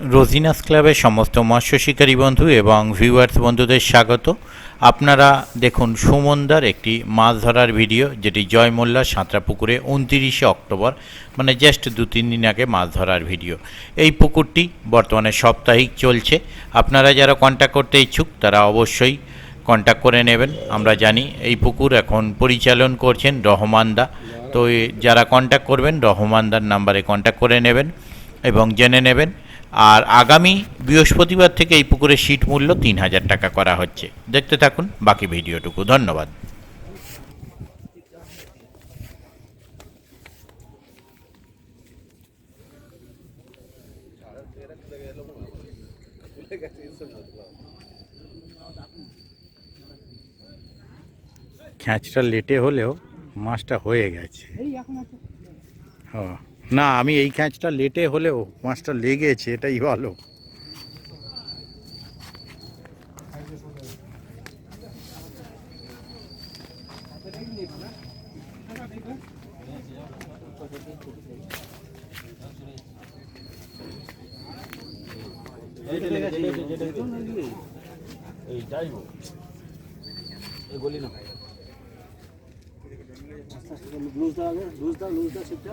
রোজিনাস ক্লাবের সমস্ত মৎস্য শিকারী বন্ধু এবং ভিউয়ার্স বন্ধুদের স্বাগত। আপনারা দেখুন সুমনদার একটি মাছ ধরার ভিডিও, যেটি জয় মোল্লা সাঁতরা পুকুরে উনতিরিশে অক্টোবর মানে জাস্ট দু, তিন দিন আগে মাছ ধরার ভিডিও। এই পুকুরটি বর্তমানে সাপ্তাহিক চলছে। আপনারা যারা কন্ট্যাক্ট করতে ইচ্ছুক, তারা অবশ্যই কন্ট্যাক্ট করে নেবেন। আমরা জানি এই পুকুর এখন পরিচালন করছেন রহমানদা তো যারা কন্ট্যাক্ট করবেন রহমানদার নাম্বারে কন্ট্যাক্ট করে নেবেন এবং জেনে নেবেন। আর আগামী বৃহস্পতিবার থেকে এই পুকুরের সিট মূল্য তিন হাজার টাকা করা হচ্ছে। দেখতে থাকুন বাকি ভিডিওটুকু। ধন্যবাদ। খ্যাঁচটা লেটে হলেও মাছটা হয়ে গেছে। ও না আমি এই খ্যাঁচটা লেটে হলেও মাছটা লেগেছে এটাই ভালো। দাও লুজ দাও সিটটা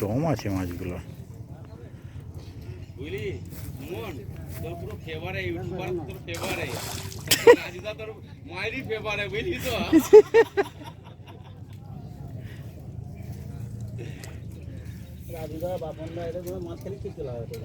দম আছে মাছগুলো বুঝলি মন তোর পুরো ফেভারে ইউটিউবার তোর ফেভারে রাজিদা তোর মায়েরই ফেভারে বুঝলি তো রাজুদা বাপনদা এদের কোনো মাছ খেলে ঠিক চলে হবে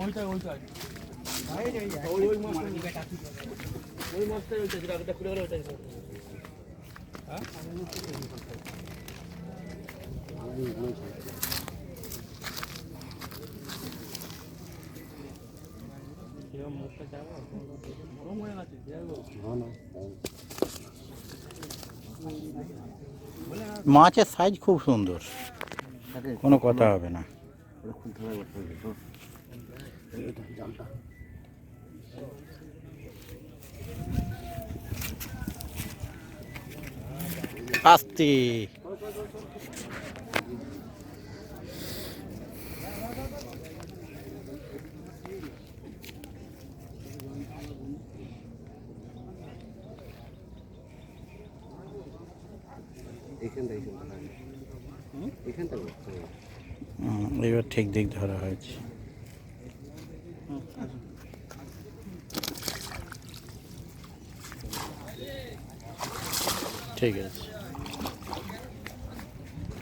ওইটা ওইটা ওই ওই মাছ ওই মাছটাই ওইটা যেটা খুলে গেলে ওইটাই মাছের সাইজ খুব সুন্দর। কোনো কথা হবে না। আস্তে এখানটা এখানটা এখানটা এবার ঠিক দিক ধরা হয়েছে। ঠিক আছে।